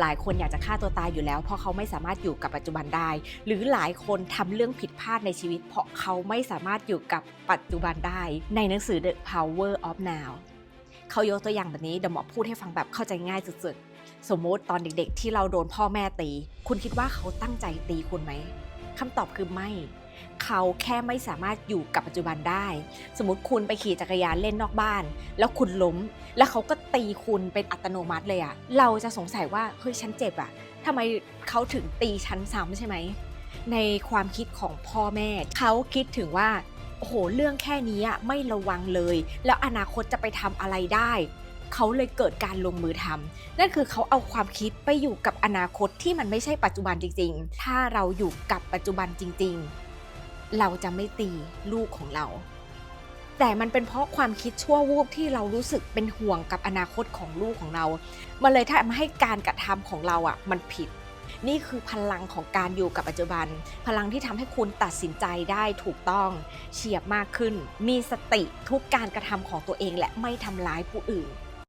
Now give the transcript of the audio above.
หลายคนอยากจะฆ่าตัวตายอยู่แล้ว เพราะเขาไม่สามารถอยู่กับปัจจุบันได้ หรือหลายคนทำเรื่องผิดพลาดในชีวิต เพราะเขาไม่สามารถอยู่กับปัจจุบันได้ ในหนังสือ The Power of Now เขายกตัวอย่างแบบนี้เดี๋ยวหมอพูดให้ฟังแบบเข้าใจง่ายสุดๆ สมมติตอนเด็กๆ ที่เราโดนพ่อแม่ตี คุณคิดว่าเขาตั้งใจตีคุณไหม คำตอบคือไม่ เขาแค่ไม่สามารถอยู่กับปัจจุบันได้ สมมติคุณไปขี่จักรยานเล่นนอกบ้าน แล้วคุณล้ม แล้วเขาก็ตีคุณเป็นอัตโนมัติเลยอะเราจะสงสัยว่าเฮ้ยฉันเจ็บอะทำไมเขาถึงตีฉันซ้ำใช่ไหมในความคิดของพ่อแม่เขาคิดถึงว่าโอ้โหเรื่องแค่นี้ไม่ระวังเลย แล้วอนาคตจะไปทำอะไรได้ เขาเลยเกิดการลงมือทำนั่นคือเขาเอาความคิดไปอยู่กับอนาคตที่มันไม่ใช่ปัจจุบันจริง ๆ ถ้าเราอยู่กับปัจจุบันจริง ๆ เราจะไม่ตีลูกของเรา แต่มันเป็นเพราะความคิดชั่ววูบที่เรารู้สึกเป็นห่วงกับอนาคตของลูกของเรา มันเลยทำให้การกระทำของเราอะมันผิดนี่คือพลังของการอยู่กับปัจจุบัน พลังที่ทำให้คุณตัดสินใจได้ถูกต้อง เฉียบมากขึ้น มีสติทุกการกระทำของตัวเองและไม่ทำร้ายผู้อื่น